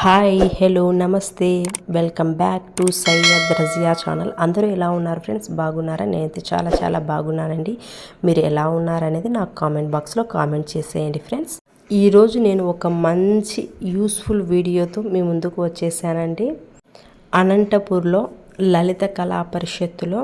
Hi hello నమస్తే. Welcome back to Syed Razia channel అందరూ ఎలా ఉన్నారు ఫ్రెండ్స్ బాగున్నారా? నేనైతే చాలా చాలా బాగున్నానండి. మీరు ఎలా ఉన్నారనేది నాకు కామెంట్ బాక్స్లో కామెంట్ చేసేయండి ఫ్రెండ్స్ ఈరోజు నేను ఒక మంచి యూస్ఫుల్ వీడియోతో మీ ముందుకు వచ్చేసానండి. అనంతపూర్లో లలిత కళా పరిషత్తులో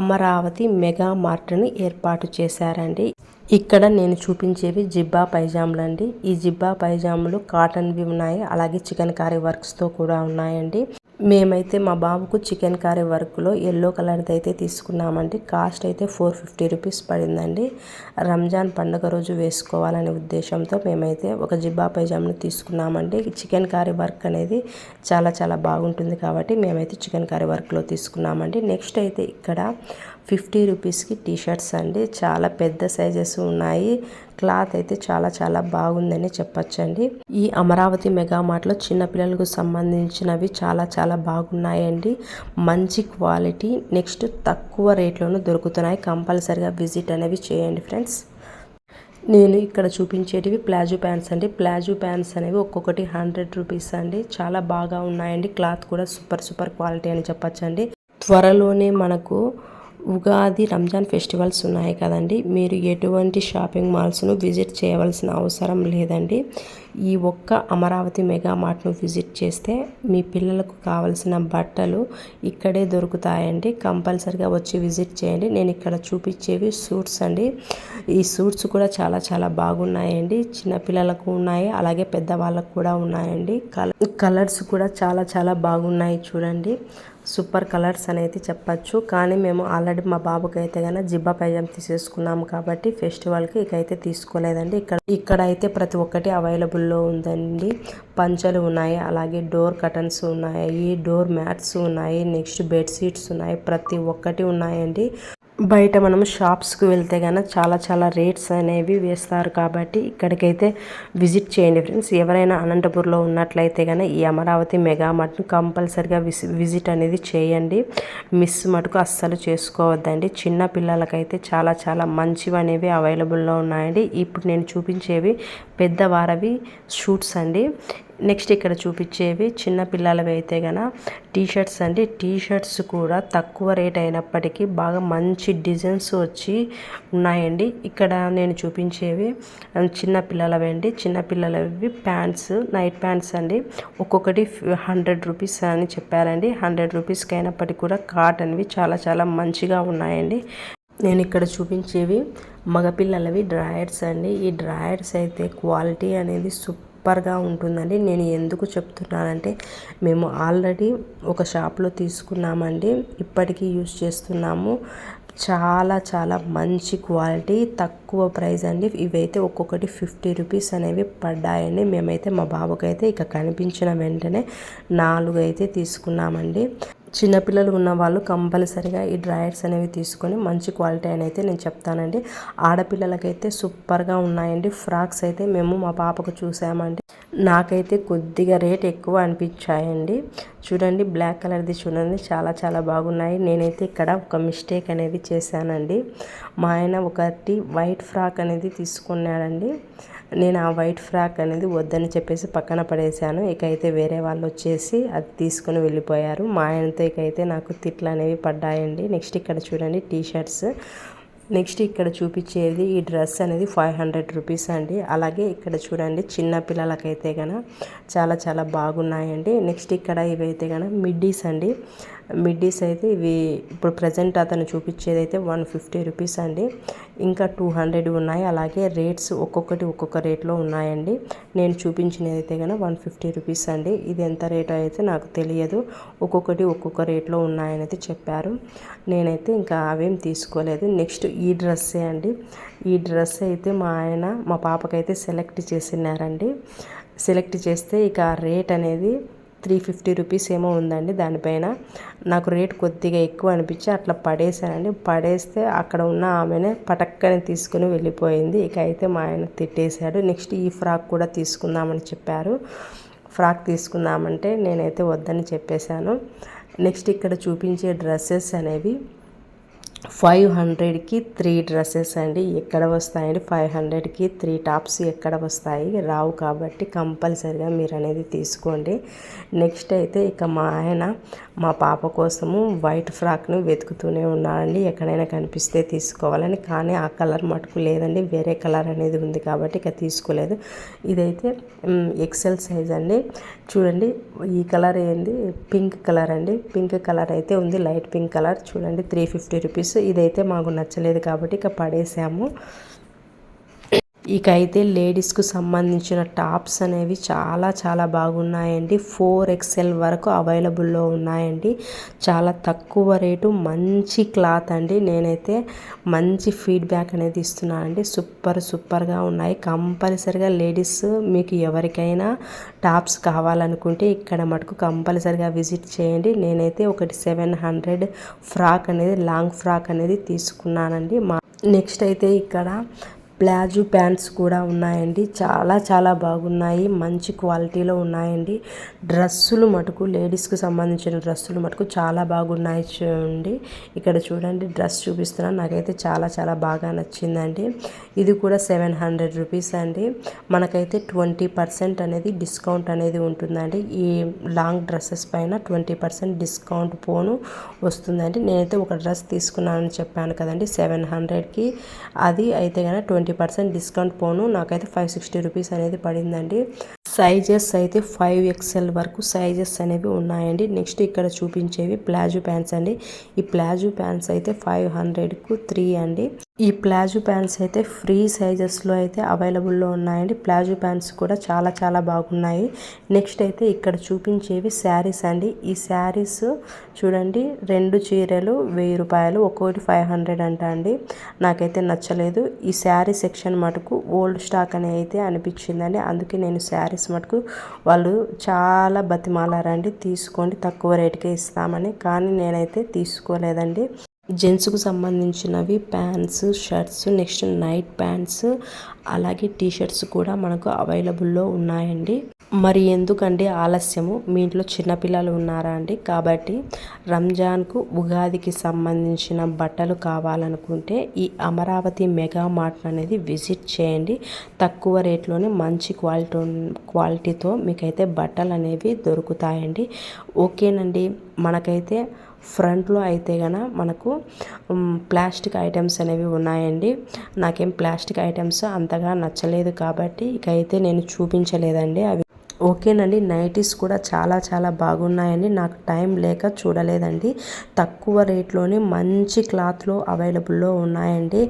అమరావతి మెగా మార్ట్ని ఏర్పాటు చేశారండి. ఇక్కడ నేను చూపించేవి జిబ్బా పైజాములు అండి. ఈ జిబ్బా పైజాములు కాటన్వి ఉన్నాయి. అలాగే చికెన్ కారీ వర్క్స్తో కూడా ఉన్నాయండి. మేమైతే మా బాబుకు చికెన్ కర్రీ వర్క్లో ఎల్లో కలర్ది అయితే తీసుకున్నామండి. కాస్ట్ అయితే ఫోర్ ఫిఫ్టీ రూపీస్ పడిందండి. రంజాన్ పండుగ రోజు వేసుకోవాలనే ఉద్దేశంతో మేమైతే ఒక జిబ్బా పైజామ్ను తీసుకున్నామండి. చికెన్ కర్రీ వర్క్ అనేది చాలా చాలా బాగుంటుంది కాబట్టి మేమైతే చికెన్ కర్రీ వర్క్లో తీసుకున్నామండి. నెక్స్ట్ అయితే ఇక్కడ ఫిఫ్టీ రూపీస్కి టీ షర్ట్స్ అండి. చాలా పెద్ద సైజెస్ ఉన్నాయి. క్లాత్ అయితే చాలా చాలా బాగుందని చెప్పచ్చండి. ఈ అమరావతి మెగా మార్ట్లో చిన్నపిల్లలకు సంబంధించినవి చాలా చాలా బాగున్నాయండి. మంచి క్వాలిటీ నెక్స్ట్ తక్కువ రేట్లోనూ దొరుకుతున్నాయి. కంపల్సరిగా విజిట్ అనేవి చేయండి ఫ్రెండ్స్. నేను ఇక్కడ చూపించేటివి ప్లాజో ప్యాంట్స్ అండి. ప్లాజో ప్యాంట్స్ అనేవి ఒక్కొక్కటి హండ్రెడ్ రూపీస్ అండి. చాలా బాగా ఉన్నాయండి. క్లాత్ కూడా సూపర్ సూపర్ క్వాలిటీ అని చెప్పచ్చండి. త్వరలోనే మనకు ఉగాది రంజాన్ ఫెస్టివల్స్ ఉన్నాయి కదండి. మీరు ఎటువంటి షాపింగ్ మాల్స్ను విజిట్ చేయవలసిన అవసరం లేదండి. ఈ ఒక్క అమరావతి మెగా మార్ట్ను విజిట్ చేస్తే మీ పిల్లలకు కావలసిన బట్టలు ఇక్కడే దొరుకుతాయండి. కంపల్సరిగా వచ్చి విజిట్ చేయండి. నేను ఇక్కడ చూపించేవి సూట్స్ అండి. ఈ సూట్స్ కూడా చాలా చాలా బాగున్నాయండి. చిన్నపిల్లలకు ఉన్నాయి అలాగే పెద్దవాళ్ళకు కూడా ఉన్నాయండి. కలర్స్ కూడా చాలా చాలా బాగున్నాయి చూడండి. సూపర్ కలర్స్ అనేది చెప్పచ్చు. కానీ మేము ఆల్రెడీ మా బాబుకి అయితే కనుక జిబ్బా పైజాం తీసేసుకున్నాము కాబట్టి ఫెస్టివల్కి ఇకైతే తీసుకోలేదండి. ఇక్కడ ఇక్కడైతే ప్రతి ఒక్కటి అవైలబుల్ లో ఉందండి. పంచలు ఉన్నాయి. అలాగే డోర్ కటన్స్ ఉన్నాయి. డోర్ మ్యాట్స్ ఉన్నాయి. నెక్స్ట్ బెడ్షీట్స్ ఉన్నాయి. ప్రతి ఒక్కటి ఉన్నాయండి. బయట మనం షాప్స్కి వెళ్తే కనుక చాలా చాలా రేట్స్ అనేవి వేస్తారు కాబట్టి ఇక్కడికైతే విజిట్ చేయండి ఫ్రెండ్స్. ఎవరైనా అనంతపూర్లో ఉన్నట్లయితే కనుక ఈ అమరావతి మెగా మార్ట్ను కంపల్సరిగా విజిట్ అనేది చేయండి. మిస్ మటుకు అస్సలు చేసుకోవద్దండి. చిన్న పిల్లలకైతే చాలా చాలా మంచివి అనేవి అవైలబుల్లో ఉన్నాయండి. ఇప్పుడు నేను చూపించేవి పెద్దవారవి షూట్స్ అండి. నెక్స్ట్ ఇక్కడ చూపించేవి చిన్న పిల్లలవి అయితే గన టీ షర్ట్స్ అండి. టీ షర్ట్స్ కూడా తక్కువ రేట్ అయినప్పటికీ బాగా మంచి డిజైన్స్ వచ్చి ఉన్నాయండి. ఇక్కడ నేను చూపించేవి చిన్న పిల్లలవి అండి. చిన్న పిల్లలవి ప్యాంట్స్ నైట్ ప్యాంట్స్ అండి. ఒక్కొక్కటి హండ్రెడ్ రూపీస్ అని చెప్పారండి. హండ్రెడ్ రూపీస్కి అయినప్పటికీ కూడా కాటన్వి చాలా చాలా మంచిగా ఉన్నాయండి. నేను ఇక్కడ చూపించేవి మగపిల్లలవి డ్రాయర్స్ అండి. ఈ డ్రాయర్స్ అయితే క్వాలిటీ అనేది సూపర్ సూపర్గా ఉంటుందండి. నేను ఎందుకు చెప్తున్నానంటే మేము ఆల్రెడీ ఒక షాప్లో తీసుకున్నామండి. ఇప్పటికీ యూజ్ చేస్తున్నాము. చాలా చాలా మంచి క్వాలిటీ తక్కువ ప్రైస్ అండి. ఇవైతే ఒక్కొక్కటి ఫిఫ్టీ రూపీస్ అనేవి పడ్డాయండి. మేమైతే మా బాబుకైతే ఇక కనిపించిన వెంటనే నాలుగు అయితే తీసుకున్నామండి. చిన్నపిల్లలు ఉన్న వాళ్ళు కంపల్సరిగా ఈ డ్రాయర్స్ అనేవి తీసుకొని మంచి క్వాలిటీ అని అయితే నేను చెప్తానండి. ఆడపిల్లలకైతే సూపర్గా ఉన్నాయండి. ఫ్రాక్స్ అయితే మేము మా పాపకు చూసామండి. నాకైతే కొద్దిగా రేట్ ఎక్కువ అనిపించాయండి. చూడండి బ్లాక్ కలర్ది చూడండి చాలా చాలా బాగున్నాయి. నేనైతే ఇక్కడ ఒక మిస్టేక్ అనేది చేశానండి. మా ఆయన ఒకటి వైట్ ఫ్రాక్ అనేది తీసుకున్నాడండి. నేను ఆ వైట్ ఫ్రాక్ అనేది వద్దని చెప్పేసి పక్కన పడేశాను. ఇక అయితే వేరే వాళ్ళు వచ్చేసి అది తీసుకొని వెళ్ళిపోయారు. మా ఆయనతో ఇక అయితే నాకు తిట్లు అనేవి పడ్డాయండి. నెక్స్ట్ ఇక్కడ చూడండి టీ షర్ట్స్ నెక్స్ట్ ఇక్కడ చూపించేది ఈ డ్రెస్ అనేది ఫైవ్ హండ్రెడ్ రూపీస్ అండి. అలాగే ఇక్కడ చూడండి చిన్న పిల్లలకైతే కన చాలా చాలా బాగున్నాయండి. నెక్స్ట్ ఇక్కడ ఇవైతే గన మిడ్డీస్ అండి. మిడ్డీస్ అయితే ఇవి ఇప్పుడు ప్రజెంట్ అతను చూపించేది అయితే వన్ ఫిఫ్టీ రూపీస్ అండి. ఇంకా టూ హండ్రెడ్ ఉన్నాయి. అలాగే రేట్స్ ఒక్కొక్కటి ఒక్కొక్క రేట్లో ఉన్నాయండి. నేను చూపించినది అయితే కనుక వన్ ఫిఫ్టీ రూపీస్ అండి. ఇది ఎంత రేట్ అయితే నాకు తెలియదు. ఒక్కొక్కటి ఒక్కొక్క రేట్లో ఉన్నాయని అయితే చెప్పారు. నేనైతే ఇంకా అవేం తీసుకోలేదు. నెక్స్ట్ ఈ డ్రెస్సే అండి. ఈ డ్రెస్ అయితే మా ఆయన మా పాపకైతే సెలెక్ట్ చేసినారండి. సెలెక్ట్ చేస్తే ఇక రేట్ అనేది త్రీ ఫిఫ్టీ రూపీస్ ఏమో ఉందండి దానిపైన. నాకు రేట్ కొద్దిగా ఎక్కువ అనిపించి అట్లా పడేసానండి పడేస్తే అక్కడ ఉన్న ఆమెనే పటక్కని తీసుకుని వెళ్ళిపోయింది. ఇక అయితే మా ఆయన తిట్టేశాడు. నెక్స్ట్ ఈ ఫ్రాక్ కూడా తీసుకుందామని చెప్పారు. ఫ్రాక్ తీసుకుందామంటే నేనైతే వద్దని చెప్పేశాను. నెక్స్ట్ ఇక్కడ చూపించే డ్రెస్సెస్ అనేవి ఫైవ్ హండ్రెడ్కి త్రీ డ్రెస్సెస్ అండి. ఎక్కడ వస్తాయండి? ఫైవ్ హండ్రెడ్కి త్రీ టాప్స్ ఎక్కడ వస్తాయి? రావు కాబట్టి కంపల్సరిగా మీరు అనేది తీసుకోండి. నెక్స్ట్ అయితే ఇక మా ఆయన మా పాప కోసము వైట్ ఫ్రాక్ను వెతుకుతూనే ఉన్నారండి ఎక్కడైనా కనిపిస్తే తీసుకోవాలని. కానీ ఆ కలర్ మటుకు లేదండి. వేరే కలర్ అనేది ఉంది కాబట్టి ఇక తీసుకోలేదు. ఇదైతే ఎక్సెల్ సైజ్ అండి. చూడండి ఈ కలర్ ఏంది? పింక్ కలర్ అండి. పింక్ కలర్ అయితే ఉంది. Light pink colour. చూడండి త్రీ ఫిఫ్టీ రూపీస్ ఇదైతే మాకు నచ్చలేదు కాబట్టి ఇక పడేసాము. ఇక అయితే లేడీస్కు సంబంధించిన టాప్స్ అనేవి చాలా చాలా బాగున్నాయండి. ఫోర్ ఎక్స్ఎల్ వరకు అవైలబుల్లో ఉన్నాయండి. చాలా తక్కువ రేటు మంచి క్లాత్ అండి. నేనైతే మంచి ఫీడ్బ్యాక్ అనేది ఇస్తున్నానండి సూపర్ సూపర్గా ఉన్నాయి. కంపల్సరిగా లేడీస్ మీకు ఎవరికైనా టాప్స్ కావాలనుకుంటే ఇక్కడ మటుకు కంపల్సరిగా విజిట్ చేయండి. నేనైతే ఒకటి సెవెన్ హండ్రెడ్ ఫ్రాక్ అనేది లాంగ్ ఫ్రాక్ అనేది తీసుకున్నానండి. మా నెక్స్ట్ అయితే ఇక్కడ ప్లాజో ప్యాంట్స్ కూడా ఉన్నాయండి. చాలా చాలా బాగున్నాయి. మంచి క్వాలిటీలో ఉన్నాయండి. డ్రెస్సులు మటుకు లేడీస్కి సంబంధించిన డ్రెస్సులు మటుకు చాలా బాగున్నాయి చూడండి. ఇక్కడ చూడండి డ్రెస్ చూపిస్తున్నాను నాకైతే చాలా చాలా బాగా నచ్చిందండి. ఇది కూడా సెవెన్ హండ్రెడ్ రూపీస్ అండి. మనకైతే ట్వంటీ పర్సెంట్ అనేది డిస్కౌంట్ అనేది ఉంటుందండి. ఈ లాంగ్ డ్రెస్సెస్ పైన ట్వంటీ పర్సెంట్ డిస్కౌంట్ పోను వస్తుందండి. నేనైతే ఒక డ్రెస్ తీసుకున్నానని చెప్పాను కదండి సెవెన్ హండ్రెడ్కి. అది అయితే కనుక ట్వంటీ ట్వంటీ పర్సెంట్ డిస్కౌంట్ పోను. నాకైతే ఫైవ్ సిక్స్టీ రూపీస్ అనేది పడిందండి. సైజెస్ అయితే ఫైవ్ ఎక్స్ఎల్ వరకు సైజెస్ అనేవి ఉన్నాయండి. నెక్స్ట్ ఇక్కడ చూపించేవి ప్లాజో ప్యాంట్స్ అండి. ఈ ప్లాజో ప్యాంట్స్ అయితే ఫైవ్ హండ్రెడ్కు త్రీ అండి. ఈ ప్లాజో ప్యాంట్స్ అయితే ఫ్రీ సైజెస్లో అయితే అవైలబుల్లో ఉన్నాయండి. ప్లాజో ప్యాంట్స్ కూడా చాలా చాలా బాగున్నాయి. నెక్స్ట్ అయితే ఇక్కడ చూపించేవి శారీస్ అండి. ఈ శారీస్ చూడండి రెండు చీరలు వెయ్యి రూపాయలు ఒక్కోటి ఫైవ్ హండ్రెడ్ అంట అండి. నాకైతే నచ్చలేదు. ఈ శారీ సెక్షన్ మటుకు ఓల్డ్ స్టాక్ అని అయితే అనిపించిందండి. అందుకే నేను శారీస్ మటుకు వాళ్ళు చాలా బతిమాలారండి. తీసుకోండి తక్కువ రేటుకే ఇస్తామని. కానీ నేనైతే తీసుకోలేదండి. జెంట్స్కు సంబంధించినవి pants shirts next night pants అలాగే టీ షర్ట్స్ కూడా మనకు అవైలబుల్లో ఉన్నాయండి. మరి ఎందుకండి ఆలస్యము మీ ఇంట్లో చిన్నపిల్లలు ఉన్నారా అండి? కాబట్టి రంజాన్కు ఉగాదికి సంబంధించిన బట్టలు కావాలనుకుంటే ఈ అమరావతి మెగా మార్ట్ అనేది విజిట్ చేయండి. తక్కువ రేట్లోనే మంచి క్వాలిటీ క్వాలిటీతో మీకైతే బట్టలు అనేవి దొరుకుతాయండి. ఓకేనండి. మనకైతే ఫ్రంట్లో అయితే గన మనకు ప్లాస్టిక్ ఐటమ్స్ అనేవి ఉన్నాయండి. నాకేం ప్లాస్టిక్ ఐటమ్స్ అంతగా నచ్చలేదు కాబట్టి ఇక అయితే నేను చూపించలేదండి. అవి ఓకేనండి. నైటీస్ కూడా చాలా చాలా బాగున్నాయండి. నాకు టైం లేక చూడలేదండి. తక్కువ రేట్లోనే మంచి క్లాత్లో అవైలబుల్లో ఉన్నాయండి.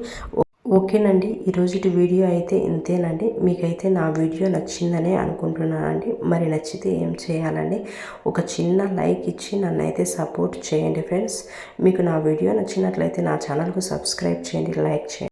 ఓకేనండి ఈరోజు వీడియో అయితే ఇంతేనండి. మీకైతే నా వీడియో నచ్చిందనే అనుకుంటున్నానండి. మరి నచ్చితే ఏం చేయాలండి? ఒక చిన్న లైక్ ఇచ్చి నన్ను అయితే సపోర్ట్ చేయండి ఫ్రెండ్స్. మీకు నా వీడియో నచ్చినట్లయితే నా ఛానల్కు సబ్స్క్రైబ్ చేయండి లైక్ చేయండి.